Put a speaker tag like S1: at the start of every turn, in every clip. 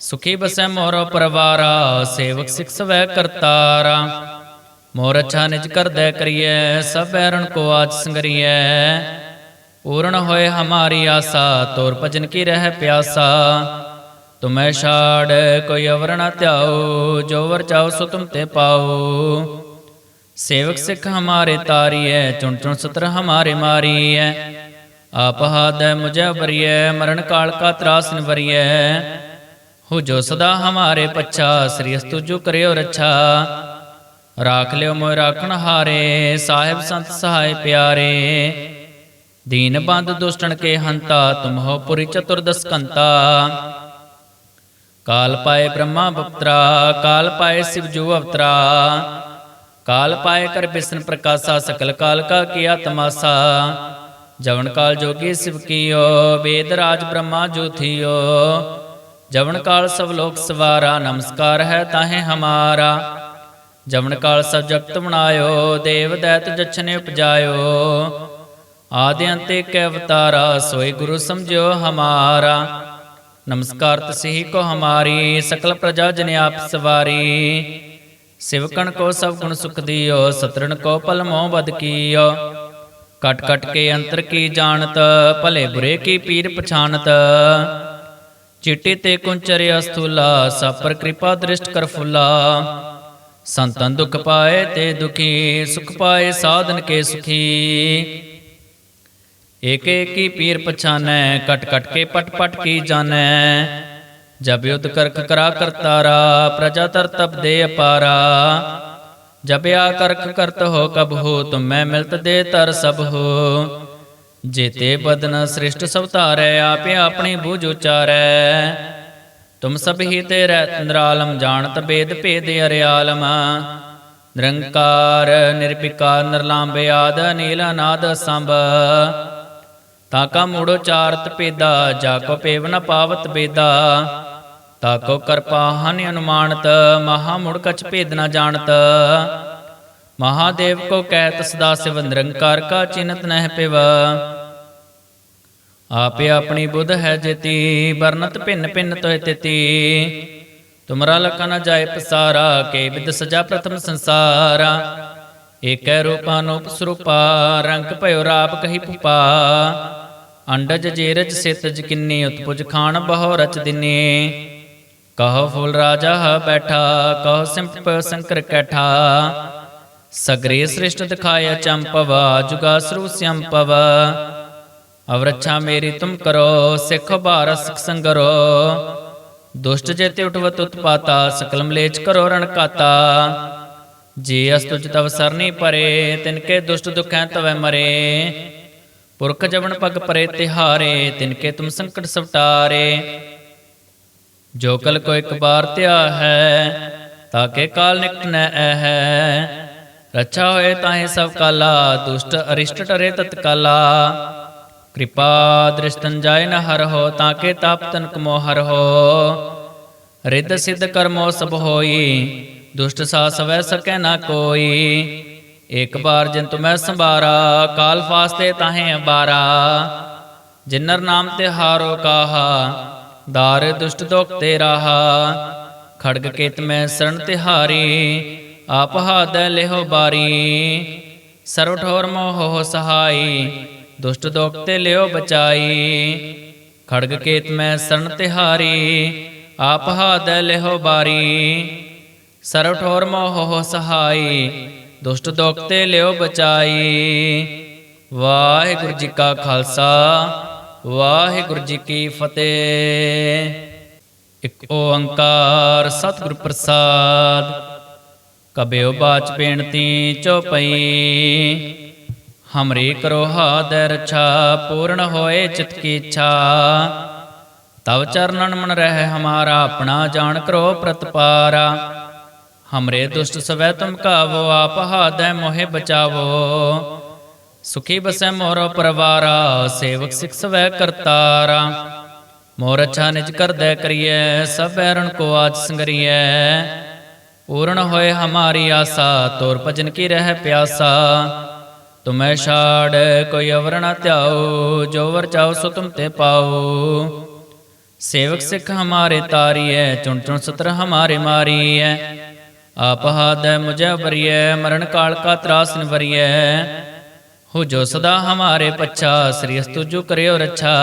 S1: ਸੁਖੀ ਬਸੈ ਮੋਰੋ ਪਰਵਾਰਾ, ਸੇਵਕ ਸਿਖ ਸਵੈ ਕਰਤਾਰਾ। ਮੋਰ ਅੱਛਾ ਨਿਜ ਕਰਦੈ ਕਰੀਐ, ਸਭ ਬੈਰਣ ਕੋ ਆਜ ਸੰਗਰੀਐ। ਪੂਰਨ ਹੋਏ ਹਮਾਰੀ ਆਸਾ, ਤੋਰ ਭਜਨ ਕੀ ਰਹਿ ਪਿਆਸਾ। ਤੁਮੈ ਛਾੜ, ਕੋਈ ਅਵਰ ਨ ਧਿਆਓ ਜੋ ਵਰ ਚਾਓ ਸੋ ਤੁਮ ਤੇ ਪਾਓ ਸੇਵਕ ਸਿੱਖ ਹਮਾਰੇ ਤਾਰੀਐ, ਚੁਣ ਚੁਣ ਸਤਰ ਹਮਾਰੇ ਮਾਰੀਐ। ਆਪ ਹਾਦੈ ਮੁਝੈ ਬਰੀਐ ਮਰਨ ਕਾਲ ਕਾ ਤਰਾਸ ਨਿਵਰੀਐ। ਹੋ ਜੋ ਸਦਾ ਹਮਾਰੇ ਪੱਛਾ, ਸ੍ਰੀ ਅਸਤੁ ਜੋ ਕਰਿਓ ਰੱਛਾ। ਰਾਖ ਲਿਓ ਮੋਇ ਰਾਖਣ ਹਾਰੇ, ਸਾਹਿਬ ਸੰਤ ਸਹਾਇ ਪਿਆਰੇ। ਦੀਨ ਬੰਦ ਦੁਸ਼ਟਣ ਕੇ ਹੰਤਾ, ਤੁਮ ਹੋ ਪੁਰੀ ਚਤੁਰਦਸ ਕੰਤਾ ਕਾਲ ਪਾਏ ਬ੍ਰਹਮਾ ਬਪਤਰਾ, ਕਾਲ ਪਾਏ ਸਿਵ ਜੋ ਅਵਤਰਾ। ਕਾਲ ਪਾਏ ਕਰ ਬਿਸਨ ਪ੍ਰਕਾਸ਼ਾ, ਸਕਲ ਕਾਲ ਕਾ ਕੀਆ ਤਮਾਸਾ ਜਵਨ ਕਾਲ ਜੋਗੀ ਸਿਵ ਕੀਓ, ਵੇਦ ਰਾਜ ਬ੍ਰਹਮਾ ਜੋਥੀਓ ਜਵਨ ਕਾਲ ਸਭ ਲੋਕ ਸਵਾਰਾ, ਨਮਸਕਾਰ ਹੈ ਤਾਹੇ ਹਮਾਰਾ। ਜਵਨ ਕਾਲ ਸਭ ਜਗਤ ਬਣਾਇਓ ਦੇਵ ਦੈਤ ਜਛਨੇ ਉਪਜਾਇਓ। ਆਦਿ ਅੰਤੇ ਕੈ ਅਵਤਾਰਾ, ਸੋਈ ਗੁਰੂ ਸਮਝਿਓ ਹਮਾਰਾ। ਨਮਸਕਾਰ ਤਸਹੀ ਕੋ ਹਮਾਰੀ, ਸਕਲ ਪ੍ਰਜਾ ਜਨ ਆਪ ਸਵਾਰੀ। ਸਿਵਕਣ ਕੋ ਸਭ ਗੁਣ ਸੁਖ ਦਿਓ, ਸਤਰਣ ਕੋ ਪਲ ਮੋਹ ਬਦ ਕੀਓ। ਕਟ ਕਟ ਕੇ ਅੰਤਰ ਕੀ ਜਾਣਤ, ਭਲੇ ਬੁਰੇ ਕੀ ਪੀਰ ਪਛਾਨਤ ਚਿੱਟੇ ਤੇ ਕੁੰਚਰ ਅਸਥੂਲਾ, ਸਭ ਕਿਰਪਾ ਦ੍ਰਿਸ਼ਟ ਕਰ ਫੁੱਲਾ। ਸੰਤਨ ਦੁਖ ਪਾਏ ਤੇ ਦੁਖੀ, ਸੁਖ ਪਾਏ ਸਾਧਨ ਕੇ ਸੁਖੀ। ਏਕ ਏਕੀ ਪੀਰ ਪਛਾਨੈ, ਕਟ ਕਟ ਕੇ ਪਟ ਪਟ ਕੀ ਜਾਣੈ। ਜਬ ਯੁਧ ਕਰਖ ਕਰਾ ਕਰਤਾਰਾ ਪ੍ਰਜਾ ਤਰ ਤਪ ਦੇ ਅਪਾਰਾ। ਜਬ ਆ ਕਰਖ ਕਰਤ ਹੋ ਕਬ ਹੋ, ਤੁਮ ਮੈਂ ਮਿਲਤ ਦੇ ਤਰ ਸਭ ਹੋ। ਜੇਤੇ ਬਦਨ ਸ੍ਰਿਸ਼ਟ ਸਭ ਧਾਰੈ, ਆਪੇ ਆਪਣੀ ਬੂਝ ਉਚਾਰੈ। ਤੁਮ ਸਭ ਹੀ ਤੇ ਰਹਿ ਨਿਰਾਲਮ ਜਾਣਤ ਬੇਦ ਭੇਦ ਅਰਿਆਲਮ। ਨਿਰੰਕਾਰ ਨਿਰਪਿਕਾਰ ਨਿਰਲਾਂਬੇ ਆਦ ਨੀਲ ਅਨਾਦ ਸੰਭ ਤਾ ਕਾ ਮੂੜੋ ਚਾਰਤ ਪੇਦਾ ਜਾ ਕੋ ਪੇਵ ਨ ਪਾਵਤ ਬੇਦਾ। ਤਾ ਕੋ ਕਰਪਾ ਹਨ ਅਨੁਮਾਨਤ, ਮਹਾ ਮੁੜ ਕਛ ਭੇਦ ਨ ਜਾਣਤ। ਮਹਾਦੇਵ ਕੋ ਕਹਿਤ ਸਦਾ ਸਿਵ ਨਿਰੰਕਾਰ ਕਾ ਚਿਨਤ ਨਹਿ ਪਿਵ। ਆਪੇ ਆਪਣੀ ਬੁੱਧ ਹੈ ਜੇਤੀ, ਵਰਨਤ ਭਿੰਨ ਭਿੰਨ ਤੋਇ ਤਿਤੀ। ਤੁਮਰਾ ਲਖਾ ਨ ਜਾਏ ਪਸਾਰਾ, ਕੇ ਵਿਦ ਸਜਾ ਪ੍ਰਥਮ ਸੰਸਾਰਾ। ਏਕੈ ਰੂਪਾਨੂਪ ਸਰੂਪਾ, ਰੰਗ ਭਇਓ ਰਾਪ ਕਹੀ ਪੁਪਾ ਅੰਡਜ ਜੇਰਜ ਸਿਤਜ ਕਿੰਨੀ, ਉਤਪੁਜ ਖਾਣ ਬਹੁ ਰਚ ਦਿਨੇ। ਕਹੋ ਫੁਲ ਰਾਜਾ ਹ ਬੈਠਾ, ਕਹੋ ਸਿੰਪਟ ਸੰਕਰ ਕੈਠਾ। ਸਗਰੇ ਸ੍ਰਿਸ਼ਟ ਦਿਖਾਇਆ ਚੰਪਵਾ ਜੁਗਾ ਸਰੂ ਸੰਪਵ ਅਵਰਛਾ ਮੇਰੀ ਤੁਮ ਕਰੋ, ਸਿੱਖ ਭਾਰ ਸਿਖ ਸੰਗਰੋ। ਦੁਸ਼ਟ ਜੇਤੇ ਉਠਵਤ ਉਤਪਾਤਾ ਸਕਲ ਮਲੇਚ ਕਰੋ ਰਣ ਕਾਤਾ। ਜੇ ਅਸਤੁਜ ਤਵ ਸਰਨੀ ਪਰੇ ਤਿਨਕੇ ਦੁਸ਼ਟ ਦੁਖੈ ਤਵੈ ਮਰੇ। ਪੁਰਖ ਜਵਨ ਪਗ ਪਰੇ ਤਿਹਾਰੇ ਤਿਨਕੇ ਤੁਮ ਸੰਕਟ ਸਵਟਾਰੇ। ਜੋ ਕਲ ਕੋ ਇੱਕ ਬਾਰ ਧਿਆ ਹੈ ਤਾਕੇ ਕਾਲ ਨਿਕਟ ਨੈ ਹੈ। ਰੱਛਾ ਹੋਏ ਤਾਹੇ ਸਭ ਕਾਲਾ, ਦੁਸ਼ਟ ਅਰਿਸ਼ਟ ਟਰੇ ਤਤਕਾਲਾ ਕਿਰਪਾ ਦ੍ਰਿਸ਼ਟਨ ਜਾਇ ਨ ਹਰ ਹੋ ਤਾਕੇ ਤਾਪ ਤਨ ਕਮੋ ਹਰ ਹੋ। ਰਿੱਧ ਸਿੱਧ ਕਰਮੋ ਸਭ ਹੋਈ, ਦੁਸ਼ਟ ਸਾ ਸਵੈ ਸਕੈ ਨਾ ਕੋਈ। ਇੱਕ ਬਾਰ ਜਿਨ ਤੁਮੈ ਸੰਭਾਰਾ, ਕਾਲ ਫਾਸਤੇ ਤਾਹੇ ਅਬਾਰਾ। ਜਿਨਰ ਨਾਮ ਤੇ ਹਾਰੋ ਕਾਹਾ, ਦਾਰ ਦੁਸ਼ਟ ਦੁਖ ਤੇ ਰਾਹਾ। ਖੜਗ ਕੇਤ ਮੈਂ ਸਰਣ ਤਿਹਾਰੀ ਆਪ ਹਾਦੈ ਲਿਹੋ ਬਾਰੀ, ਸਰਵ ਠੋਰ ਮੋਹ ਹੋ ਸਹਾਈ, ਦੁਸ਼ਟ ਦੁਖ ਤੇ ਲਿਓ ਬਚਾਈ। ਖੜਗ ਕੇਤ ਮੈਂ ਸਰਨ ਤਿਹਾਰੀ, ਆਪ ਹਾਦੈ ਲਿਹੋ ਬਾਰੀ, ਸਰਵ ਠੋਰ ਮੋਹ ਸਹਾਈ, ਦੁਸ਼ਟ ਦੁਖ ਤੇ ਲਿਓ ਬਚਾਈ। ਵਾਹਿਗੁਰੂ ਜੀ ਕਾ ਖਾਲਸਾ, ਵਾਹਿਗੁਰੂ ਜੀ ਕੀ ਫਤਿਹ। ਇੱਕ ਓੰਕਾਰ ਸਤਿਗੁਰ ਪ੍ਰਸਾਦ ਕਬਿਓ ਬਾਚ ਬੇਨਤੀ ਚਉਪਈ ਹਮਰੀ ਕਰੋ ਹਾਦੈ ਰਛਾ ਪੂਰਨ ਹੋਏ ਚਿਤ ਕੀ ਇੱਛਾ ਤਵ ਚਰਨਨ ਮਨ ਰਹਿ ਹਮਾਰਾ, ਆਪਣਾ ਜਾਣ ਕਰੋ ਪ੍ਰਤਪਾਰਾ। ਹਮਰੇ ਦੁਸ਼ਟ ਸਵੈ ਤੁਮ ਕਾਵੋ, ਆਪ ਹਾਦੈ ਮੋਹਿ ਬਚਾਵੋ। ਸੁਖੀ ਬਸੈ ਮੋਰੋ ਪਰਵਾਰਾ, ਸੇਵਕ ਸਿਖ ਸਵੈ ਕਰਤਾਰਾ। ਮੋਰ ਅਛਾ ਨਿਜ ਕਰਦੈ ਕਰੀਐ, ਸਭ ਐਰਣ ਕੋ ਆਜ ਸੰਗਰੀਐ। ਪੂਰਨ ਹੋਏ ਹਮਾਰੀ ਆਸਾ, ਤੋਰ ਭਜਨ ਕੀ ਰਹਿ ਪਿਆਸਾ। ਤੁਮੈ ਛਾੜ, ਕੋਈ ਅਵਰ ਨ ਧਿਆਓ ਜੋ ਵਰ ਚਾਓ ਸੋ ਤੁਮ ਤੇ ਪਾਓ ਸੇਵਕ ਸਿੱਖ ਹਮਾਰੇ ਤਾਰੀਐ, ਚੁਣ ਚੁਣ ਸਤਰ ਹਮਾਰੇ ਮਾਰੀਐ। ਆਪ ਹਾਦੈ ਮੁਝੈ ਬਰੀਐ ਮਰਨ ਕਾਲ ਕਾ ਤਰਾਸ ਨਿਵਰੀਐ ਹੋ ਜੋ ਸਦਾ ਹਮਾਰੇ ਪੱਛਾ, ਸ੍ਰੀ ਅਸਤੁ ਜੋ ਕਰਿਓ ਰੱਛਾ।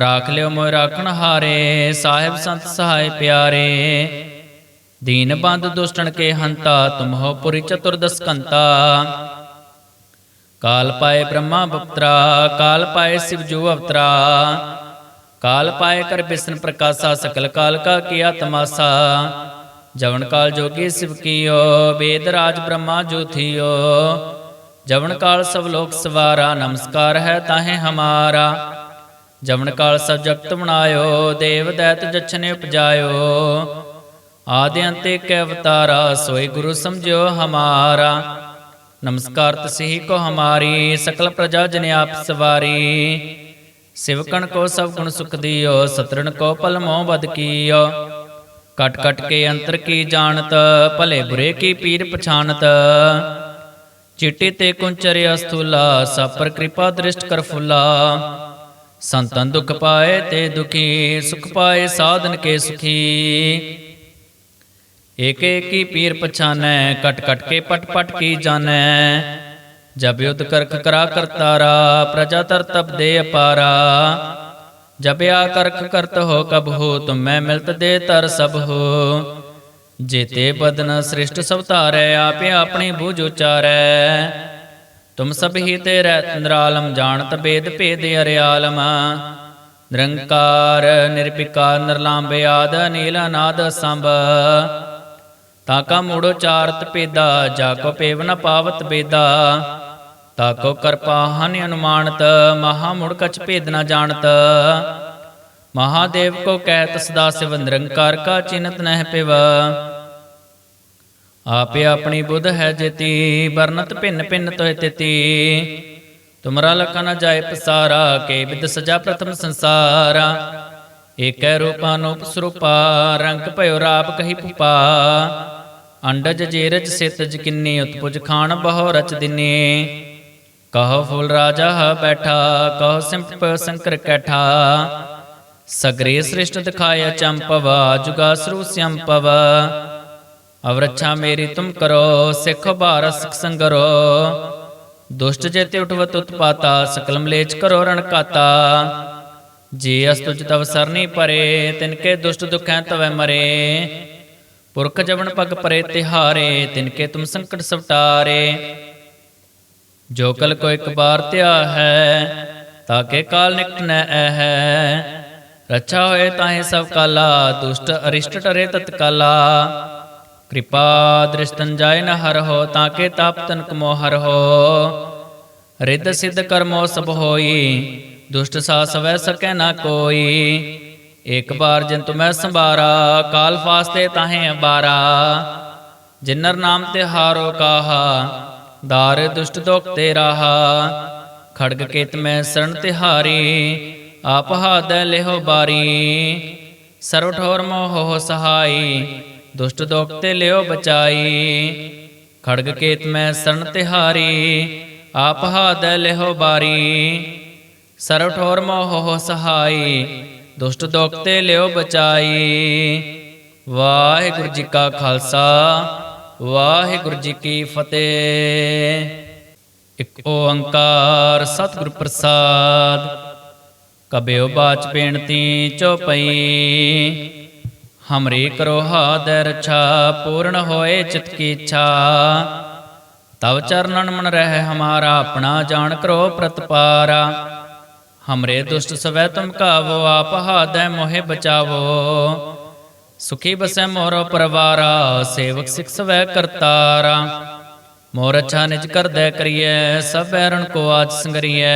S1: ਰਾਖ ਲਿਓ ਮੋਇ ਰਾਖਣ ਹਾਰੇ, ਸਾਹਿਬ ਸੰਤ ਸਹਾਇ ਪਿਆਰੇ। ਦੀਨ ਬੰਦ ਦੁਸ਼ਟਣ ਕੇ ਹੰਤਾ ਤੁਮ ਹੋ ਪੁਰੀ ਚਤੁਰਦਸ ਕਾਲ ਪਾਏ ਬ੍ਰਹਮਾ ਬਪਤਰਾ, ਕਾਲ ਪਾਏ ਸਿਵ ਜੂ ਅਵਤਰਾ। ਕਾਲ ਪਾਏ ਕਰ ਬਿਸ਼ਨ ਪ੍ਰਕਾਸ਼ਾ, ਸਕਲ ਕਾਲ ਕਾ ਕੀਆ ਤਮਾਸਾ ਜਵਨ ਕਾਲ ਜੋਗੀ ਸਿਵ ਕੀਓ, ਵੇਦ ਰਾਜ ਬ੍ਰਹਮਾ ਜੋ ਜਵਨ ਕਾਲ ਸਭ ਲੋਕ ਸਵਾਰਾ, ਨਮਸਕਾਰ ਹੈ ਤਾਹੇ ਹਮਾਰਾ। ਜਵਨ ਕਾਲ ਸਭ ਜਗਤ ਬਣਾਇਓ ਦੇਵ ਦੈਤ ਜਛਨੇ ਉਪਜਾਇਓ। ਆਦਿ ਅੰਤੇ ਕੈ ਅਵਤਾਰਾ ਸੋਈ ਗੁਰੂ ਸਮਝੋ ਹਮਾਰਾ। ਨਮਸਕਾਰ ਤਸਹੀ ਕੋ ਹਮਾਰੀ, ਸਕਲ ਪ੍ਰਜਾ ਜਨ ਆਪ ਸਵਾਰੀ। ਸਿਵਕਣ ਕੋ ਸਭ ਗੁਣ ਸੁਖ ਦਿਓ, ਸਤਰਣ ਕੋ ਪਲ ਮੋਹ ਬਦ ਕੀਓ। ਕਟ ਕਟ ਕੇ ਅੰਤਰ ਕੀ ਜਾਣਤ, ਭਲੇ ਬੁਰੇ ਕੀ ਪੀਰ ਪਛਾਨਤ ਚਿੱਟੇ ਤੇ ਕੁੰਚਰਿ ਅਸਥੂਲਾ ਸਭ ਪਰ ਕਿਰਪਾ ਦ੍ਰਿਸ਼ਟ ਕਰ ਫੁੱਲਾ। ਸੰਤਨ ਦੁਖ ਪਾਏ ਤੇ ਦੁਖੀ, ਸੁਖ ਪਾਏ ਸਾਧਨ ਕੇ ਸੁਖੀ। ਏਕ ਏਕੀ ਪੀਰ ਪਛਾਨੈ, ਕਟ ਕਟ ਕੇ ਪਟ ਪਟ ਕੀ ਜਾਣੈ। ਜਬ ਯੁਧ ਕਰਖ ਕਰਾ ਕਰਤਾਰਾ, ਪ੍ਰਜਾ ਤਰ ਤਪ ਦੇ ਅਪਾਰਾ। ਜਬ ਆ ਕਰਖ ਕਰਤ ਹੋ ਕਬ ਹੋ, ਤੁਮ ਮਿਲਤ ਦੇ ਤਰ ਸਭ ਹੋ। ਜੇਤੇ ਬਦਨ ਸ੍ਰਿਸ਼ਟ ਸਭ ਧਾਰੈ, ਆਪੇ ਆਪਣੀ ਬੂਝ ਉਚਾਰੈ। ਤੁਮ ਸਭ ਹੀ ਤੇ ਰਹਿ ਨਿਰਾਲਮ, ਜਾਣਤ ਬੇਦ ਭੇਦ ਅਰਿਆਲਮ। ਨਿਰੰਕਾਰ, ਨਿਰਭਿਕਾਰ ਨਿਰਲਾਂਬੇ ਆਦ ਨੀਲ ਅਨਾਦ ਸੰਭ। ਤਾਕਾ ਮੂੜੋ ਚਾਰਤ ਪੇਦਾ, ਜਾ ਕੋ ਪੇਵ ਨ ਪਾਵਤ ਬੇਦਾ। ਤਾਕੋ ਕਰਪਾ ਹਨ ਅਨੁਮਾਨਤ, ਮਹਾ ਮੁੜ ਕਛ ਭੇਦ ਨ ਜਾਣਤ। ਮਹਾਦੇਵ ਕੋ ਕਹਿਤ ਸਦਾ ਸਿਵ ਨਿਰੰਕਾਰ ਕਾ ਚਿੰਤ ਨਹਿ ਪਿਵ। ਆਪੇ ਆਪਣੀ ਬੁੱਧ ਹੈ ਜੇਤੀ, ਵਰਨਤ ਭਿੰਨ ਭਿੰਨ ਤੋਇ ਤਿਤੀ। ਤੁਮਰਾ ਲਖਾ ਨ ਜਾਏ ਪਸਾਰਾ, ਕੇ ਵਿਦ ਸਜਾ ਪ੍ਰਥਮ ਸੰਸਾਰਾ। ਏਕੈ ਰੂਪਾਨੂਪ ਸਰੂਪਾ, ਰੰਗ ਭਇਓ ਰਾਪ ਕਹੀ ਪੁਪਾ ਅੰਡਜ ਜੇਰਜ ਸਿਤਜ ਕਿੰਨੀ, ਉਤਪੁਜ ਖਾਨ ਬਹੁ ਰਚ ਦਿਨੇ। ਕਹੋ ਫੂਲ ਰਾਜਾ ਬੈਠਾ, ਕਹੋ ਸਿੰਪ ਸੰਕਰ ਕੈਠਾ। ਸਗਰੇ ਸ੍ਰਿਸ਼ਟ ਦਿਖਾਇਆ ਚੰਪਵਾ ਜੁਗਾਸਰੂ ਸੰਪਵ ਅਵਰਛਾ ਮੇਰੀ ਤੁਮ ਕਰੋ, ਸਿੱਖ ਭਾਰ ਸੰਗਰੋ। ਦੁਸ਼ਟ ਜੇਤੇ ਉਠਵਤ ਉਤਪਾਤਾ ਸਕਲ ਮਲੇਚ ਕਰੋ ਰਣਕਾਤਾ ਕਾਤਾ ਜੇ ਅਸਤੁਜ ਤਵ ਸਰਨੀ ਪਰੇ, ਤਿਨਕੇ ਦੁਸ਼ਟ ਦੁਖੈ ਤਵੈ ਮਰੇ। ਪੁਰਖ ਜਵਨ ਪਗ ਪਰੇ ਤਿਹਾਰੇ, ਤਿਨਕੇ ਤੁਮ ਸੰਕਟ ਸਵਟਾਰੇ। ਜੋ ਕਲ ਕੋ ਇੱਕ ਬਾਰ ਧਿਆ ਹੈ ਤਾਕੇ ਕਾਲ ਨਿਕਟ ਨੈ ਹੈ ਰੱਛਾ ਹੋਏ ਤਾਹੇ ਸਭ ਕਾਲਾ, ਦੁਸ਼ਟ ਅਰਿਸ਼ਟ ਟਰੇ ਤਤਕਾਲਾ। ਕਿਰਪਾ ਦ੍ਰਿਸ਼ਟਨ ਜਾਏ ਨ ਹਰ ਹੋ, ਤਾਕੇ ਤਾਪ ਤਨਕ ਮੋ ਹਰ ਹੋ। ਰਿੱਧ ਸਿੱਧ ਕਰਮੋ ਸਭ ਹੋਈ ਦੁਸ਼ਟ ਸਾ ਸਵੈ ਸਕੈ ਨਾ ਕੋਈ। ਇੱਕ ਬਾਰ ਜਿਨ ਤੁਮੈ ਸੰਭਾਰਾ, ਕਾਲ ਫਾਸਤੇ ਤਾਹੇ ਅਬਾਰਾ। ਜਿਨਰ ਨਾਮ ਤੇ ਹਾਰੋ ਕਾਹਾ, ਦਾਰ ਦੁਸ਼ਟ ਦੁਖ ਤੇ ਰਾਹਾ। ਖੜਗ ਕੇਤ ਮੈਂ ਸਰਣ ਤਿਹਾਰੀ, ਆਪ ਹਾਦੈ ਲਿਹੋ ਬਾਰੀ। ਸਰਵ ਠੋਰ ਮੋਹ ਸਹਾਈ, ਦੁਸ਼ਟ ਦੁਖ ਤੇ ਲਿਓ ਬਚਾਈ। ਖੜਗ ਕੇਤ ਮੈਂ ਸਰਣ ਤਿਹਾਰੀ, ਆਪ ਹਾਦੈ ਲਿਹੋ ਬਾਰੀ। ਸਰਵ ਠੋਰ ਮੋਹ ਸਹਾਈ, ਦੁਸ਼ਟ ਦੁਖ ਤੇ ਲਿਓ ਬਚਾਈ। ਵਾਹਿਗੁਰੂ ਜੀ ਕਾ ਖਾਲਸਾ, ਵਾਹਿਗੁਰੂ ਜੀ ਕੀ ਫਤਿਹ। ਇੱਕ ਓੰਕਾਰ ਸਤਿਗੁਰ ਪ੍ਰਸਾਦ, ਕਬਿਓ ਬਾਚ ਬੇਨਤੀ ਚਉਪਈ ਹਮਰੀ ਕਰੋ ਹਾਦੈ ਰਛਾ ਪੂਰਨ ਹੋਏ ਚਿਤ ਕੀ ਇੱਛਾ। ਤਵ ਚਰਨਨ ਮਨ ਰਹਿ ਹਮਾਰਾ, ਆਪਣਾ ਜਾਣ ਕਰੋ ਪ੍ਰਤਪਾਰਾ। हमरे दुष्ट सवै तुम कावो आप हादय मोहे बचावो सुखी बसै मोरो परवारा सेवक सिख सवै करतारा मोर अच्छा निज कर दय करिए सब बैरण को आज संगरिए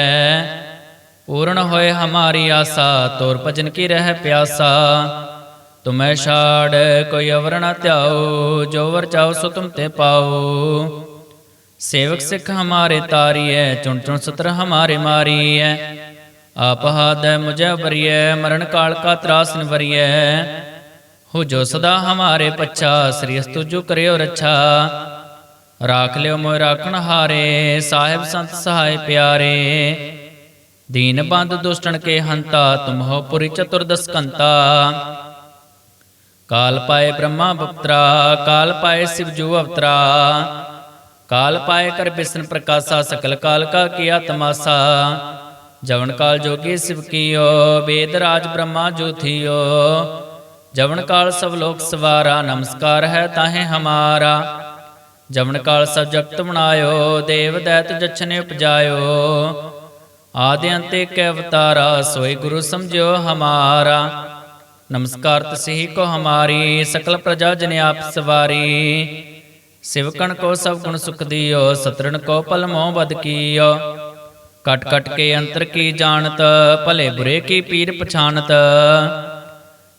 S1: पूर्ण होए हमारी आशा तोर भजन की रह प्यासा तुम्हें छाड़ कोई अवर न त्याओ जो वर चाओ सो तुम ते पाओ सेवक सिख हमारे तारी है चुन चुन सत्र हमारे मारी है ਆਪ ਹਾਦੈ ਮੁਝੈ ਵਰਿਐ, ਮਰਨ ਕਾਲ ਕਾ ਤਰਾਸ ਨਿਵਰਿਐ ਹੋ ਜੋ ਸਦਾ ਹਮਾਰੇ ਪੱਛਾ, ਸ੍ਰੀ ਅਸਤੁ ਜੋ ਕਰਿਓ ਰੱਛਾ। ਰਾਖ ਲਿਓ ਮੋਇ ਰਾਖਣ ਹਾਰੇ, ਸਾਹਿਬ ਸੰਤ ਸਹਾਇ ਪਿਆਰੇ। ਦੀਨ ਬੰਦ ਦੁਸ਼ਟਣ ਕੇ ਹੰਤਾ, ਤੁਮ ਹੋ ਪੁਰੀ ਚਤੁਰਦਸ ਕੰਤਾ ਕਾਲ ਪਾਏ ਬ੍ਰਹਮਾ ਬਪਤਰਾ, ਕਾਲ ਪਾਏ ਸਿਵ ਜੂ ਅਵਤਰਾ। ਕਾਲ ਪਾਏ ਕਰ ਬਿਸਨ ਪ੍ਰਕਾਸ਼ਾ, ਸਕਲ ਕਾਲ ਕਾ ਕੀਆ ਤਮਾਸਾ ਜਵਨ ਕਾਲ ਜੋਗੀ ਸਿਵ ਕੀਓ, ਵੇਦ ਰਾਜ ਬ੍ਰਹਮਾ ਜੋਥਿਓ ਜਵਨ ਕਾਲ ਸਭ ਲੋਕ ਸਵਾਰਾ, ਨਮਸਕਾਰ ਹੈ ਤਾਹੇ ਹਮਾਰਾ। ਜਵਨ ਕਾਲ ਸਭ ਜਗਤ ਬਣਾਇਓ ਦੇਵ ਦੈਤ ਜਛਨੇ ਉਪਜਾਇਓ। ਆਦਿ ਅੰਤੇ ਕੈ ਅਵਤਾਰਾ, ਸੋਈ ਗੁਰੂ ਸਮਝਿਓ ਹਮਾਰਾ। ਨਮਸਕਾਰ ਤਸਹੀ ਕੋ ਹਮਾਰੀ, ਸਕਲ ਪ੍ਰਜਾ ਜਨ ਆਪ ਸਵਾਰੀ। ਸਿਵਕਣ ਕੋ ਸਭ ਗੁਣ ਸੁਖ ਦਿਓ, ਸਤਰਣ ਕੋ ਪਲਮੋ ਬਦ ਕੀਓ। कट कट के अंतर की जानत भले बुरे की पीर पछानत।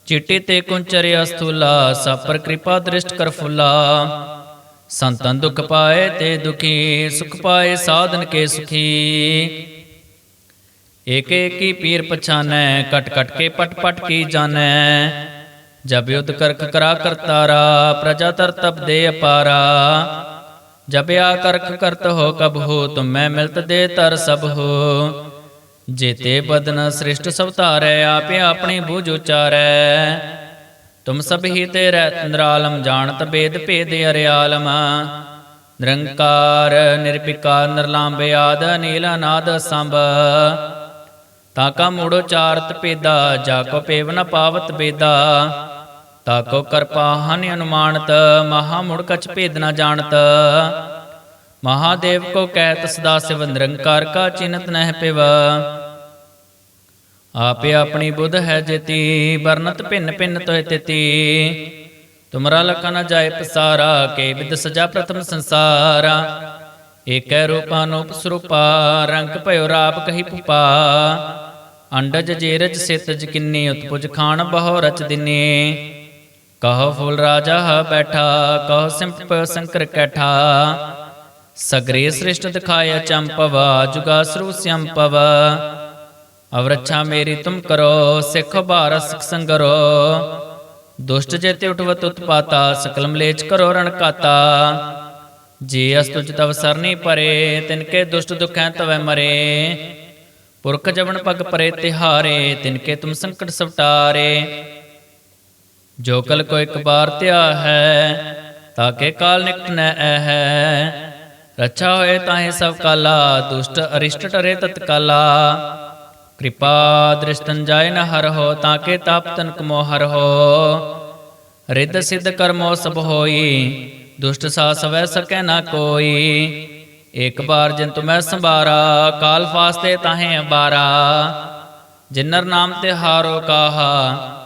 S1: चिट्टी ते कुंचरे अस्थूला सब पर कृपा दृष्ट कर फुला। संतन दुख पाए ते दुखी, सुख पाए साधन के सुखी। एक एक की पीर पछाने, कट कट के पट पट की जानै। जब युद्ध करक करा करतारा प्रजा तर तब दे अपारा। ਜਪਿਆ ਕਰਖ ਕਰਤ ਹੋ ਕਬ ਹੋ, ਤੁਮੈ ਮਿਲਤ ਦੇ ਤਰ ਸਭ ਹੋ। ਜੇਤੇ ਬਦਨ ਸ੍ਰਿਸ਼ਟ ਸਭ ਧਾਰੈ, ਆਪੇ ਆਪਣੀ ਬੂਝ ਉਚਾਰੈ। ਤੁਮ ਸਭ ਹੀ ਤੇ ਰਹਿ ਨਿਰਾਲਮ, ਜਾਣਤ ਬੇਦ ਭੇਦ ਅਰਿਆਲਮ। ਨਿਰੰਕਾਰ ਨਿਰਪਿਕਾਰ ਨਿਰਲੰਭ ਆਦ ਨੀਲ ਅਨਾਦ ਸੰਭ। ਤਾ ਕਾ ਮੂੜੋ ਚਾਰਤ ਪੇਦਾ ਜਾ ਕੋ ਪੇਵ ਨ ਪਾਵਤ ਬੇਦਾ। ਤਾਕੋ ਕਰਪਾ ਹਨ ਅਨੁਮਾਨਤ, ਮਹਾ ਮੁੜ ਕਛ ਭੇਦ ਨਾ ਜਾਣਤ। ਮਹਾਦੇਵ ਕੋ ਕਹਿਤ ਸਦਾ ਸਿਵ ਨਿਰੰਕਾਰ ਕਾ ਚਿੰਤ ਨਹਿ ਪਿਵ। ਆਪੇ ਆਪਣੀ ਬੁੱਧ ਹੈ ਜੇਤੀ, ਵਰਨਤ ਭਿੰਨ ਭਿੰਨ ਤੋਇ ਤਿਤੀ। ਤੁਮਰਾ ਲਖਾ ਨ ਜਾਏ ਪਸਾਰਾ, ਕੇ ਵਿਦ ਸਜਾ ਪ੍ਰਥਮ ਸੰਸਾਰਾ। ਏਕੈ ਰੂਪਾਨੂਪ ਸਰੂਪਾ, ਰੰਗ ਭਇਓ ਰਾਪ ਕਹੀ ਪੁਪਾ ਅੰਡਜ ਜੇਰਜ ਸਿਤਜ ਕਿੰਨੀ, ਉਤਪੁਜ ਖਾਣ ਬਹੁ ਰਚ ਦਿਨੇ। ਕਹੋ ਫੁਲ ਰਾਜਾ ਹ ਬੈਠਾ, ਕਹੋ ਸਿੰਪ ਸੰਕਰ ਕੈਠਾ। ਸਗਰੇ ਸ੍ਰਿਸ਼ਟ ਦਿਖਾਇਆ ਚੰਪਵਾ ਜੁਗਾ ਸਰੂ ਸੰਪਵ। ਅਵਰਛਾ ਮੇਰੀ ਤੁਮ ਕਰੋ, ਸਿੱਖ ਭਾਰ ਸਿਖ ਸੰਗਰੋ। ਦੁਸ਼ਟ ਜੇਤੇ ਉਠਵਤ ਉਤਪਾਤਾ ਸਕਲ ਮਲੇਚ ਕਰੋ ਰਣ ਕਾਤਾ। ਜੇ ਅਸਤੁਜ ਤਵ ਸਰਨੀ ਪਰੇ ਤਿਨਕੇ ਦੁਸ਼ਟ ਦੁਖੈ ਤਵੈ ਮਰੇ। ਪੁਰਖ ਜਵਨ ਪਗ ਪਰੇ ਤਿਹਾਰੇ ਤਿਨਕੇ ਤੁਮ ਸੰਕਟ ਸਵਟਾਰੇ। ਜੋ ਕਲ ਕੋ ਇੱਕ ਬਾਰ ਧਿਆ ਹੈ, ਤਾਂ ਕੇ ਕਾਲ ਨਿਕਟ ਨੈ ਹੈ ਰੱਛਾ ਹੋਏ ਤਾਹੇ ਸਭ ਕਾਲਾ, ਦੁਸ਼ਟ ਅਰਿਸ਼ਟ ਟਰੇ ਤਤਕਾਲਾ ਕਿਰਪਾ ਦ੍ਰਿਸ਼ਟਨ ਜਾਇ ਨ ਹਰ ਹੋ ਤਾਕੇ ਤਾਪ ਤਨ ਕਮੋ ਹਰ ਹੋ। ਰਿੱਧ ਸਿੱਧ ਕਰਮੋ ਸਭ ਹੋਈ, ਦੁਸ਼ਟ ਸਾ ਸਵੈ ਸਕੈ ਨਾ ਕੋਈ। ਇੱਕ ਬਾਰ ਜਿਨ ਤੁਮੈ ਸੰਭਾਰਾ, ਕਾਲ ਫਾਸਤੇ ਤਾਹੇ ਅਬਾਰਾ। ਜਿਨਰ ਨਾਮ ਤੇ ਹਾਰੋ ਕਾਹਾ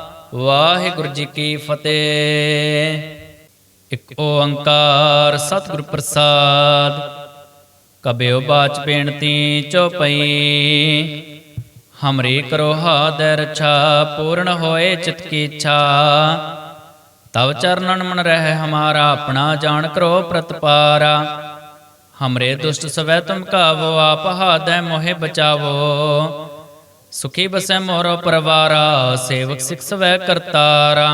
S1: ਵਾਹਿਗੁਰੂ ਜੀ ਕੀ ਫਤਿਹ। ਇੱਕ ਓੰਕਾਰ ਸਤਿਗੁਰ ਪ੍ਰਸਾਦ, ਕਬਿਓ ਬਾਚ ਬੇਨਤੀ ਚਉਪਈ ਹਮਰੀ ਕਰੋ ਹਾਦੈ ਰਛਾ, ਪੂਰਨ ਹੋਏ ਚਿਤ ਕੀ ਇੱਛਾ। ਤਵ ਚਰਨਨ ਮਨ ਰਹਿ ਹਮਾਰਾ, ਆਪਣਾ ਜਾਣ ਕਰੋ ਪ੍ਰਤਪਾਰਾ ਹਮਰੇ ਦੁਸ਼ਟ ਸਵੈ ਤੁਮ ਕਾਵੋ, ਆਪ ਹਾਦੈ ਮੋਹਿ ਬਚਾਵੋ। ਸੁਖੀ ਬਸੈ ਮੋਹਰੋ ਪਰਵਾਰਾ, ਸੇਵਕ ਸਿਖ ਸਵੈ ਕਰਤਾਰਾ।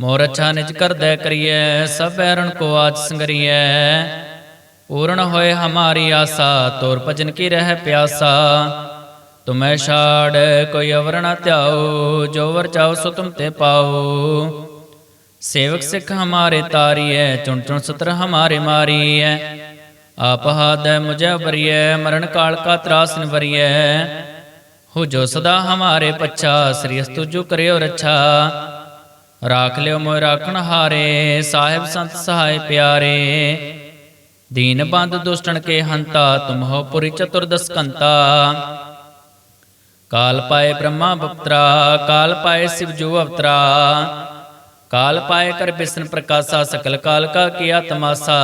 S1: ਮੋਰ ਅਛਾ ਨਿਜ ਕਰਦੈ ਕਰੀਐ, ਸਭ ਐਰਣ ਕੋ ਆਜ ਸੰਗਰੀਐ। ਪੂਰਨ ਹੋਏ ਹਮਾਰੀ ਆਸਾ, ਤੋਰ ਭਜਨ ਕੀ ਰਹਿ ਪਿਆਸਾ। ਤੁਮੈ ਛਾੜ, ਕੋਈ ਅਵਰਣ ਨਾ ਧਿਆਓ ਜੋ ਵਰ ਚਾਹੋ ਸੋ ਤੁਮ ਤੇ ਪਾਓ ਸੇਵਕ ਸਿੱਖ ਹਮਾਰੇ ਤਾਰੀਐ, ਚੁਣ ਚੁਣ ਸਤਰ ਹਮਾਰੇ ਮਾਰੀਐ। ਆਪ ਹਾਦੈ ਮੁਝੇ ਬਰੀਐ ਮਰਨ ਕਾਲ ਕਾ ਤਰਾਸ ਨਿਵਰੀਐ। ਹੋ ਜੋ ਸਦਾ ਹਮਾਰੇ ਪੱਛਾ, ਸ੍ਰੀ ਅਸਤੁ ਜੋ ਕਰਿਓ ਰੱਛਾ। ਰਾਖ ਲਿਓ ਮੋਇ ਰਾਖਣ ਹਾਰੇ, ਸਾਹਿਬ ਸੰਤ ਸਹਾਇ ਪਿਆਰੇ। ਦੀਨ ਬੰਦ ਦੁਸ਼ਟਣ ਕੇ ਹੰਤਾ, ਤੁਮ ਹੋ ਪੁਰੀ ਚਤੁਰਦਸ ਕੰਤਾ ਕਾਲ ਪਾਏ ਬ੍ਰਹਮਾ ਬਪਤਰਾ, ਕਾਲ ਪਾਏ ਸਿਵ ਜੋ ਅਵਤਰਾ। ਕਾਲ ਪਾਏ ਕਰ ਬਿਸਨ ਪ੍ਰਕਾਸ਼ਾ, ਸਕਲ ਕਾਲ ਕਾ ਕੀਆ ਤਮਾਸਾ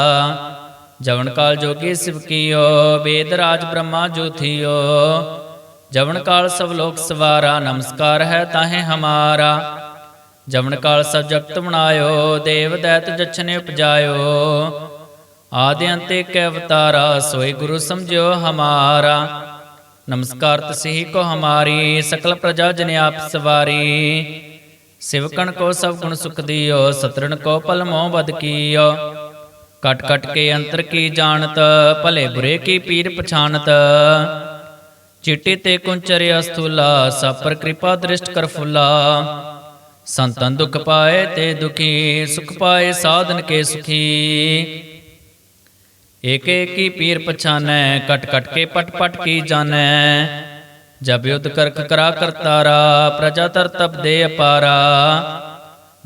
S1: ਜਵਨ ਕਾਲ ਜੋਗੀ ਸਿਵ ਕੀਓ, ਵੇਦ ਰਾਜ ਬ੍ਰਹਮਾ ਜੋਥਿਓ ਜਵਨ ਕਾਲ ਸਭ ਲੋਕ ਸਵਾਰਾ, ਨਮਸਕਾਰ ਹੈ ਤਾਹੇ ਹਮਾਰਾ। ਜਵਨ ਕਾਲ ਸਭ ਜਗਤ ਬਣਾਇਓ ਦੇਵ ਦੈਤ ਜਛਨੇ ਉਪਜਾਇਓ। ਆਦਿ ਅੰਤ ਏਕ ਅਵਤਾਰਾ, ਸੋਈ ਗੁਰੂ ਸਮਝਿਓ ਹਮਾਰਾ। ਨਮਸਕਾਰ ਤਸਹੀ ਕੋ ਹਮਾਰੀ, ਸਕਲ ਪ੍ਰਜਾ ਜਨ ਆਪ ਸਵਾਰੀ। ਸਿਵਕਣ ਕੋ ਸਭ ਗੁਣ ਸੁਖ ਦਿਓ, ਸਤਰਣ ਕੋ ਪਲ ਮੋਹ ਬਦ ਕੀਓ। ਕਟ ਕਟ ਕੇ ਅੰਤਰ ਕੀ ਜਾਣਤ, ਭਲੇ ਬੁਰੇ ਕੀ ਪੀਰ ਪਛਾਨਤ ਚਿੱਟੇ ਤੇ ਕੁੰਚਰਿ ਅਸਥੂਲਾ, ਸਭ ਪਰ ਕਿਰਪਾ ਦ੍ਰਿਸ਼ਟ ਕਰ ਫੁੱਲਾ। ਸੰਤਨ ਦੁਖ ਪਾਏ ਤੇ ਦੁਖੀ, ਸੁਖ ਪਾਏ ਸਾਧਨ ਕੇ ਸੁਖੀ। ਏਕ ਏਕ ਪੀਰ ਪਛਾਨੈ, ਕਟ ਕਟ ਕੇ ਪਟ ਪਟ ਕੀ ਜਾਣੈ। ਜਬ ਯੁਧ ਕਰਖ ਕਰਾ ਕਰਤਾਰਾ ਪ੍ਰਜਾ ਤਰ ਤਪ ਦੇ ਅਪਾਰਾ।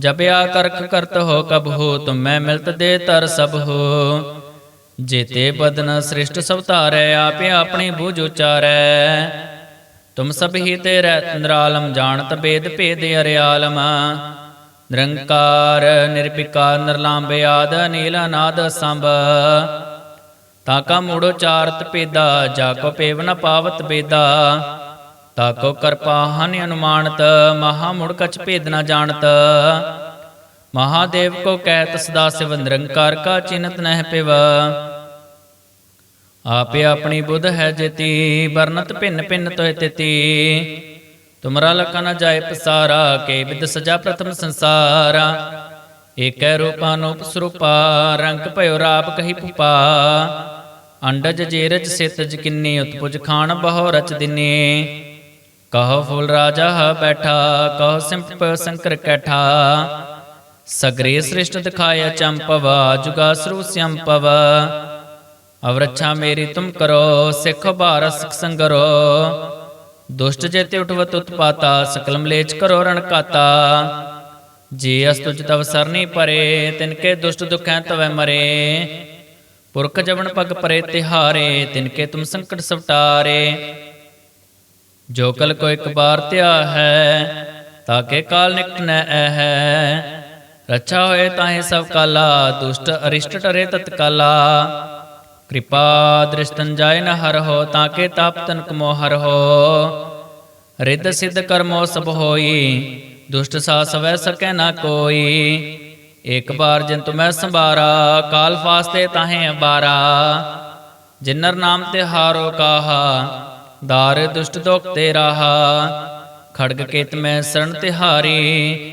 S1: ਜਬ ਆ ਕਰਖ ਕਰਤ ਹੋ ਕਬ ਹੋ, ਤੁਮ ਮਿਲਤ ਦੇ ਤਰ ਸਭ ਹੋ। ਜੇਤੇ ਬਦਨ ਸ੍ਰਿਸ਼ਟ ਸਭ ਧਾਰੈ ਆਪੇ ਆਪਣੀ ਬੂਝ ਉਚਾਰੈ। ਤੁਮ ਸਭ ਹੀ ਤੇ ਰਹਿ ਨਿਰਾਲਮ ਜਾਣਤ ਬੇਦ ਭੇਦ ਅਰਿਆਲਮ। ਨਿਰੰਕਾਰ ਨਿਰਪਿਕਾਰ ਨਿਰਲਾਮ ਆਦ ਨੀਲ ਅਨਾਦ ਸੰਭ ਤਾਕਾ ਮੂੜੋ ਚਾਰਤ ਪੇਦਾ ਜਾ ਕੋ ਪੇਵ ਨ ਪਾਵਤ ਬੇਦਾ। ਤਾਕੋ ਕਰਪਾ ਹਨ ਅਨੁਮਾਨਤ, ਮਹਾ ਮੁੜ ਕਛ ਭੇਦ ਨ ਜਾਣਤ। ਮਹਾਦੇਵ ਕੋ ਕਹਿਤ ਸਦਾ ਸਿਵ ਨਿਰੰਕਾਰ ਕਾ ਚਿੰਤ ਨਹਿ ਪਿਵ। ਆਪੇ ਆਪਣੀ ਬੁੱਧ ਹੈ ਜੇਤੀ, ਵਰਨਤ ਭਿੰਨ ਭਿੰਨ ਤੋਇ ਤਿਤੀ। ਤੁਮਰਾ ਲਖਾ ਨ ਜਾਏ ਪਸਾਰਾ, ਕੇ ਵਿਦ ਸਜਾ ਪ੍ਰਥਮ ਸੰਸਾਰਾ। ਏਕੈ ਰੂਪਾਨੂਪ ਸਰੂਪਾ, ਰੰਗ ਭਇਓ ਰਾਪ ਕਹੀ ਪੁਪਾ ਅੰਡਜ ਜੇਰਜ ਸਿਤਜ ਕਿੰਨੀ, ਉਤਪੁਜ ਖਾਣ ਬਹੁ ਰਚ ਦਿਨੇ। ਕਹੋ ਫੁਲ ਰਾਜਾ ਹ ਬੈਠਾ, ਕਹੋ ਸਿੰਪ ਸੰਕਰ ਕੈਠਾ। ਸਗਰੇ ਸ੍ਰਿਸ਼ਟ ਦਿਖਾਇਆ ਚੰਪਵਾ ਜੁਗਾ ਸਰੂ ਸੰਪਵ। ਅਵਰਛਾ ਮੇਰੀ ਤੁਮ ਕਰੋ ਸਿੱਖ ਭਾਰ ਸਿਖ ਸੰਗਰੋ। ਦੁਸ਼ਟ ਜੇਤੇ ਉਠਵਤ ਉਤਪਾਤਾ ਸਕਲ ਮਲੇਚ ਕਰੋ ਰਣ ਕਾਤਾ ਜੇ ਅਸਤੁਜ ਤਵ ਸਰਨੀ ਪਰੇ ਤਿਨਕੇ ਦੁਸ਼ਟ ਦੁਖੈ ਤਵੈ ਮਰੇ। ਪੁਰਖ ਜਵਨ ਪਗ ਪਰੇ ਤਿਹਾਰੇ ਤਿਨਕੇ ਤੁਮ ਸੰਕਟ ਸਵਟਾਰੇ। ਜੋ ਕਲ ਕੋ ਇੱਕ ਬਾਰ ਧਿਆ ਹੈ ਤਾਕੇ ਕਾਲ ਨਿਕਟ ਨੈ ਹੈ। ਰੱਛਾ ਹੋਏ ਤਾਹੇ ਸਭ ਕਾਲਾ, ਦੁਸ਼ਟ ਅਰਿਸ਼ਟ ਟਰੇ ਤਤਕਾਲਾ ਕਿਰਪਾ ਦ੍ਰਿਸ਼ਟਨ ਜਾਇ ਨ ਹਰ ਹੋ, ਤਾਕੇ ਤਾਪ ਤਨਕ ਮੋ ਹਰ ਹੋ। ਰਿੱਧ ਸਿੱਧ ਕਰਮੋ ਸਭ ਹੋਈ, ਦੁਸ਼ਟ ਸਾ ਸਵੈ ਸਕੈ ਨਾ ਕੋਈ। ਇੱਕ ਬਾਰ ਜੰਤੁ ਮੈਂ ਸੰਭਾਰਾ, ਕਾਲ ਫਾਸਤੇ ਤਾਹੇ ਅਬਾਰਾ। ਜਿਨਰ ਨਾਮ ਤੇ ਹਾਰੋ ਕਾਹਾ, ਦਾਰ ਦੁਸ਼ਟ ਦੁਖ ਤੇ ਰਾਹਾ। ਖੜਗ ਕੇਤ ਮੈਂ ਸਰਣ ਤਿਹਾਰੀ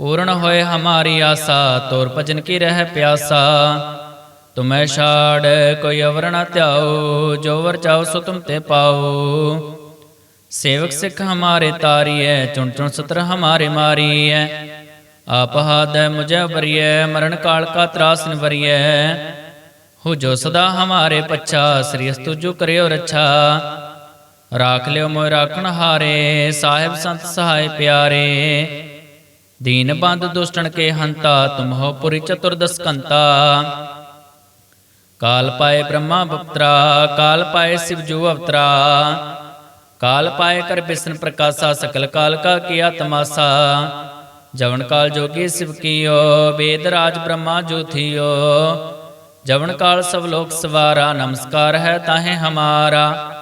S1: ਪੂਰਨ ਹੋਏ ਹਮਾਰੀ ਆਸਾ, ਤੋਰ ਭਜਨ ਕੀ ਰਹਿ ਪਿਆਸਾ। ਤੁਮੈ ਛਾੜ, ਕੋਈ ਅਵਰ ਨ ਧਿਆਓ ਜੋ ਵਰ ਚਾਓ ਸੋ ਤੁਮ ਤੇ ਪਾਓ ਸੇਵਕ ਸਿੱਖ ਹਮਾਰੇ ਤਾਰੀਐ, ਚੁਣ ਚੁਣ ਸਤਰ ਹਮਾਰੇ ਮਾਰੀਐ। ਆਪ ਹਾਦੈ ਮੁਝੈ ਬਰੀਐ ਮਰਨ ਕਾਲ ਕਾ ਤਰਾਸ ਨਿਵਰੀਐ। ਹੋ ਜੋ ਸਦਾ ਹਮਾਰੇ ਪੱਛਾ, ਸ੍ਰੀ ਅਸਤੁ ਜੋ ਕਰਿਓ ਰੱਛਾ। ਰਾਖ ਲਿਓ ਮੋਇ ਰਾਖਣ ਹਾਰੇ, ਸਾਹਿਬ ਸੰਤ ਸਹਾਇ ਪਿਆਰੇ। ਦੀਨ ਬੰਦ ਦੁਸ਼ਟਣ ਕੇ ਹੰਤਾ ਤੁਮ ਹੋ ਪੁਰੀ ਚਤੁਰਦਸ ਕਾਲ ਪਾਏ ਬ੍ਰਹਮਾ ਬਪਤਰਾ, ਕਾਲ ਪਾਏ ਸਿਵ ਜੂ ਅਵਤਰਾ। ਕਾਲ ਪਾਏ ਕਰ ਬਿਸਨ ਪ੍ਰਕਾਸ਼ਾ, ਸਕਲ ਕਾਲ ਕਾ ਕੀਆ ਤਮਾਸਾ ਜਵਨ ਕਾਲ ਜੋਗੀ ਸਿਵ ਕੀਓ, ਵੇਦ ਰਾਜ ਬ੍ਰਹਮਾ ਜੋਥੀਓ ਜਵਨ ਕਾਲ ਸਭ ਲੋਕ ਸਵਾਰਾ, ਨਮਸਕਾਰ ਹੈ ਤਾਹੇ ਹਮਾਰਾ।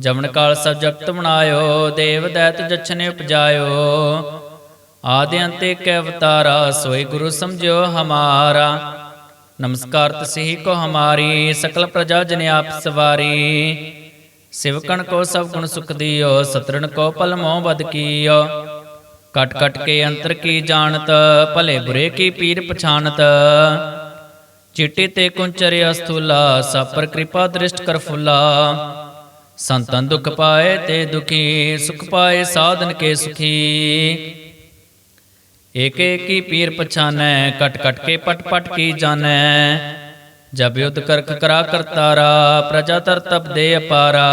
S1: ਜਵਨ ਕਾਲ ਸਭ ਜਗਤ ਬਣਾਇਓ ਦੇਵ ਦੈਤ ਜਛਨੇ ਉਪਜਾਇਓ। ਆਦਿ ਅੰਤੇ ਕੈ ਅਵਤਾਰਾ, ਸੋਈ ਗੁਰੂ ਸਮਝਿਓ ਹਮਾਰਾ। ਨਮਸਕਾਰ ਤਸਹੀ ਕੋ ਹਮਾਰੀ, ਸਕਲ ਪ੍ਰਜਾ ਜਨ ਆਪ ਸਵਾਰੀ। ਸਿਵਕਣ ਕੋ ਸਭ ਗੁਣ ਸੁਖ ਦਿਓ, ਸਤਰਣ ਕੋ ਪਲ ਮੋਹ ਬਦ ਕੀਓ। ਕਟ ਕਟ ਕੇ ਅੰਤਰ ਕੀ ਜਾਣਤ, ਭਲੇ ਬੁਰੇ ਕੀ ਪੀਰ ਪਛਾਨਤ ਚਿੱਟੇ ਤੇ ਕੁੰਚਰਿ ਅਸਥੂਲਾ ਸਭ ਪਰ ਕਿਰਪਾ ਦ੍ਰਿਸ਼ਟ ਕਰ ਫੁੱਲਾ। ਸੰਤਨ ਦੁਖ ਪਾਏ ਤੇ ਦੁਖੀ, ਸੁਖ ਪਾਏ ਸਾਧਨ ਕੇ ਸੁਖੀ। ਏਕ ਏਕ ਕੀ ਪੀਰ ਪਛਾਨੈ, ਕਟ ਕਟ ਕੇ ਪਟ ਪਟ ਕੀ ਜਾਣੈ। ਜਬ ਯੁਧ ਕਰਖ ਕਰਾ ਕਰਤਾਰਾ ਪ੍ਰਜਾ ਤਰ ਤਬ ਦੇ ਅਪਾਰਾ।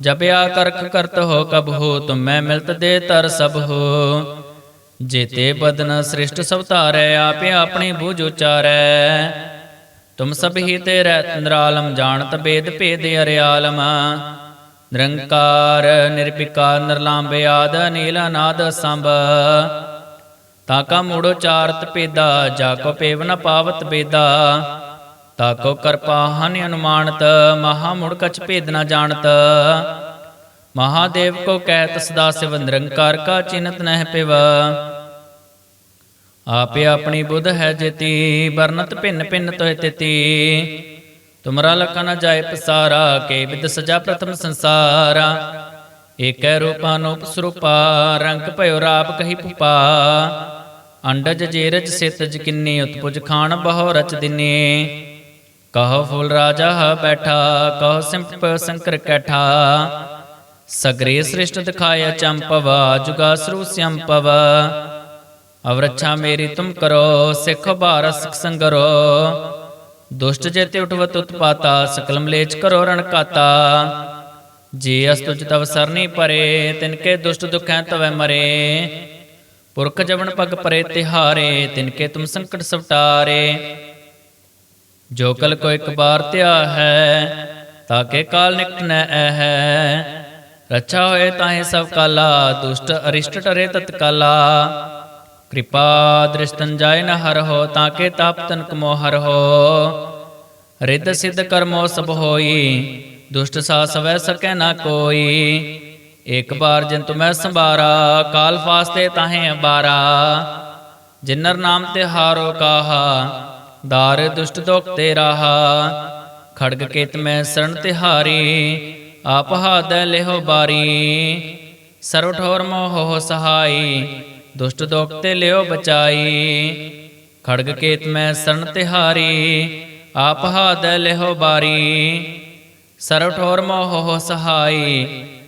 S1: ਜਬ ਆ ਕਰਖ ਕਰਤ ਹੋ ਕਬ ਹੋ, ਤੁਮ ਮਿਲਤ ਦੇ ਤਰ ਸਭ ਹੋ। ਜੇਤੇ ਬਦਨ ਸ੍ਰਿਸ਼ਟ ਸਭ ਧਾਰੈ, ਆਪੇ ਆਪਣੀ ਬੂਝ ਉਚਾਰੈ। ਤੁਮ ਸਭ ਹੀ ਤੇ ਰਹਿ ਨਿਰਾਲਮ, ਜਾਣਤ ਬੇਦ ਭੇਦ ਅਰਿਆਲਮ। ਨਿਰੰਕਾਰ, ਨਿਰਭਿਕਾਰ ਨਿਰਲਾਂਬ ਆਦ ਨੀਲ ਅਨਾਦ ਸੰਭ। ਤਾਕਾ ਮੂੜੋ ਚਾਰਤ ਪੇਦਾ ਜਾ ਕੋ ਪੇਵ ਨ ਪਾਵਤ ਬੇਦਾ। ਤਾਕੋ ਕਰਪਾ ਹਨ ਅਨੁਮਾਨਤ, ਮਹਾ ਮੁੜ ਕਛ ਭੇਦ ਨ ਜਾਣਤ। ਮਹਾਦੇਵ ਕੋ ਕਹਿਤ ਸਦਾ ਸਿਵ ਨਿਰੰਕਾਰ ਕਾ ਚਿੰਤ ਨਹਿ ਪਿਵ। ਆਪੇ ਆਪਣੀ ਬੁੱਧ ਹੈ ਜੇਤੀ, ਵਰਨਤ ਭਿੰਨ ਭਿੰਨ ਤੋਇ ਤਿਤੀ। ਤੁਮਰਾ ਲਖਾ ਨ ਜਾਏ ਪਸਾਰਾ, ਕੇ ਵਿਦ ਸਜਾ ਪ੍ਰਥਮ ਸੰਸਾਰਾ। ਏਕੈ ਰੂਪਾ ਨੂਪ ਸਰੂਪਾ ਰੰਗ ਭਇਓ ਰਾਪ ਕਹੀ ਪੁਪਾ ਅੰਡਜ ਜੇਰਜ ਸਿਤਜ ਕਿੰਨੀ ਉਤਪੁਜ ਖਾਨ ਬਹੁ ਰਚ ਦਿਨੇ। ਕਹੋ ਫੂਲ ਰਾਜਾ ਬੈਠਾ, ਕਹੋ ਸਿੰਪ ਸੰਕਰ ਕੈਠਾ। ਸਗਰੇ ਸ੍ਰਿਸ਼ਟ ਦਿਖਾਇਆ ਚੰਪਵਾ ਜੁਗਾ ਸਰੂ ਅਵਰਛਾ ਮੇਰੀ ਤੁਮ ਕਰੋ, ਸਿੱਖ ਭਾਰ ਸਿਖ ਸੰਗਰੋ। ਦੁਸ਼ਟ ਜੇਤੇ ਉਠਵਤ ਉਤਪਾਤਾ, ਸਕਲ ਮਲੇਚ ਕਰੋ ਰਣ ਕਾਤਾ। ਜੇ ਅਸਤੁਜ ਤਵ ਸਰਨੀ ਪਰੇ ਤਿਨਕੇ ਦੁਸ਼ਟ ਦੁਖੈ ਤਵੈ ਮਰੇ। ਪੁਰਖ ਜਵਨ ਪਗ ਪਰੇ ਤਿਹਾਰੇ ਤਿਨਕੇ ਤੁਮ ਸੰਕਟ ਸਵਟਾਰੇ। ਜੋ ਕਲ ਕੋ ਇੱਕ ਬਾਰ ਧਿਆ ਹੈ ਤਾਕੇ ਕਾਲ ਨਿਕਟ ਨੈ ਹੈ ਰੱਛਾ ਹੋਏ ਤਾਹੇ ਸਭ ਕਾਲਾ, ਦੁਸ਼ਟ ਅਰਿਸ਼ਟ ਟਰੇ ਤਤਕਾਲਾ। ਕਿਰਪਾ ਦ੍ਰਿਸ਼ਟਨ ਜਾਏ ਨ ਹਰ ਹੋ, ਤਾਂ ਕੇ ਤਾਪ ਤਨਕ ਮੋ ਹਰ ਹੋ। ਰਿੱਧ ਸਿੱਧ ਕਰਮੋ ਸਭ ਹੋਈ, ਦੁਸ਼ਟ ਸਾ ਸਵੈ ਸਕੈ ਨਾ ਕੋਈ। ਇਕ ਬਾਰ ਜਿਨ ਤੁਮੈ ਸੰਭਾਰਾ, ਕਾਲ ਫਾਸਤੇ ਤਾਹੇ ਅਬਾਰਾ। ਜਿਨਰ ਨਾਮ ਤੇ ਹਾਰੋ ਕਾਹਾ, ਦਾਰ ਦੁਸ਼ਟ ਦੁਖ ਤੇ ਰਾਹਾ। ਖੜਗ ਕੇਤ ਮੈਂ ਸਰਣ ਤਿਹਾਰੀ, ਆਪ ਹਾਦ ਲਿਹੋ ਬਾਰੀ। ਸਰਵ ਠੋਰ ਮੋਹ ਸਹਾਈ, ਦੁਸ਼ਟ ਦੁਖ ਤੇ ਲਿਓ ਬਚਾਈ। ਖੜਗ ਕੇਤ ਮੈਂ ਸਰਣ ਤਿਹਾਰੀ, ਆਪ ਹਾਦ ਲਿਹੋ ਬਾਰੀ। ਸਰਵ ਠੋਰ ਮੋਹ ਸਹਾਈ